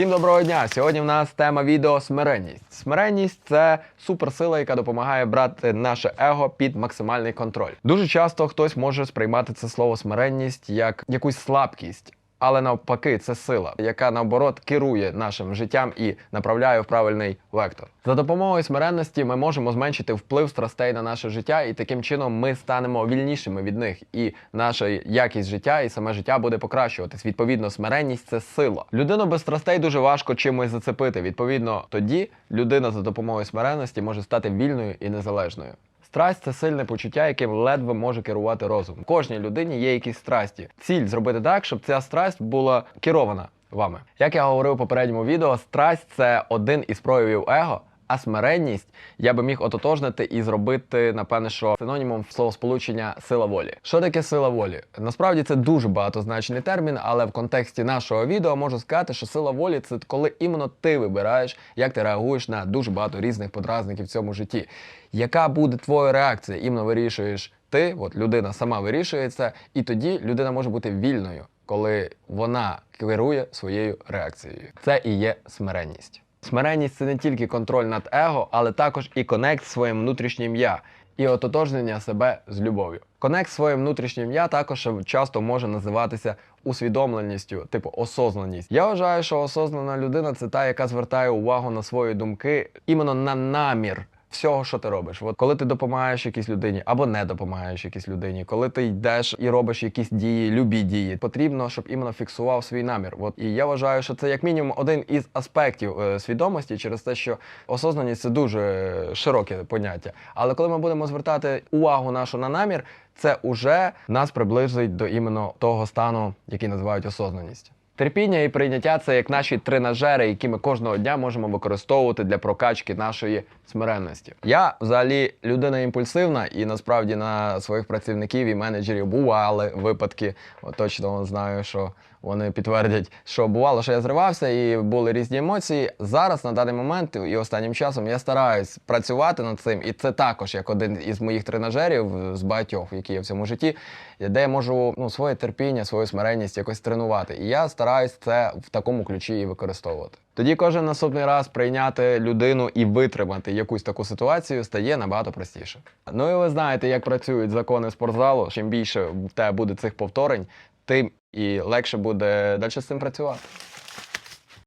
Всім доброго дня! Сьогодні в нас тема відео смиренність. Смиренність це суперсила, яка допомагає брати наше его під максимальний контроль. Дуже часто хтось може сприймати це слово смиренність як якусь слабкість. Але навпаки, це сила, яка наоборот керує нашим життям і направляє в правильний вектор. За допомогою смиренності ми можемо зменшити вплив страстей на наше життя, і таким чином ми станемо вільнішими від них, і наша якість життя і саме життя буде покращуватись. Відповідно, смиренність це сила. Людину без страстей дуже важко чимось зацепити. Відповідно, тоді людина за допомогою смиренності може стати вільною і незалежною. Страсть це сильне почуття, яким ледве може керувати розум. Кожній людині є якісь страсті. Ціль зробити так, щоб ця страсть була керована вами. Як я говорив у попередньому відео, страсть це один із проявів его. А смиренність я би міг ототожнити і зробити, напевне, що синонімом словосполучення сила волі. Що таке сила волі? Насправді це дуже багатозначний термін, але в контексті нашого відео можу сказати, що сила волі це коли іменно ти вибираєш, як ти реагуєш на дуже багато різних подразників в цьому житті. Яка буде твоя реакція? Іменно вирішуєш ти, от людина сама вирішує це, і тоді людина може бути вільною, коли вона керує своєю реакцією. Це і є смиренність. Смиренність це не тільки контроль над его, але також і конект своїм внутрішнім я, і ототожнення себе з любов'ю. Конект з своїм внутрішнім я також часто може називатися усвідомленістю, типу осознаність. Я вважаю, що осознана людина це та, яка звертає увагу на свої думки, іменно на намір. Всього, що ти робиш, от коли ти допомагаєш якійсь людині або не допомагаєш якійсь людині, коли ти йдеш і робиш якісь дії, любі дії, потрібно, щоб іменно фіксував свій намір. От і я вважаю, що це як мінімум один із аспектів е, свідомості, через те, що осознаність це дуже широке поняття. Але коли ми будемо звертати увагу нашу на намір, це уже нас приблизить до іменно того стану, який називають осознаність. Терпіння і прийняття це як наші тренажери, які ми кожного дня можемо використовувати для прокачки нашої смиренності. Я взагалі людина імпульсивна, і насправді на своїх працівників і менеджерів бували випадки. Точно знаю, що вони підтвердять, що бувало, що я зривався, і були різні емоції. Зараз на даний момент і останнім часом я стараюсь працювати над цим, і це також як один із моїх тренажерів з багатьох, які є в цьому житті, де я можу ну, своє терпіння, свою смиренність якось тренувати. І я стараюсь це в такому ключі і використовувати. Тоді кожен наступний раз прийняти людину і витримати якусь таку ситуацію стає набагато простіше. Ну і ви знаєте, як працюють закони спортзалу. Чим більше в тебе буде цих повторень, тим і легше буде далі з цим працювати.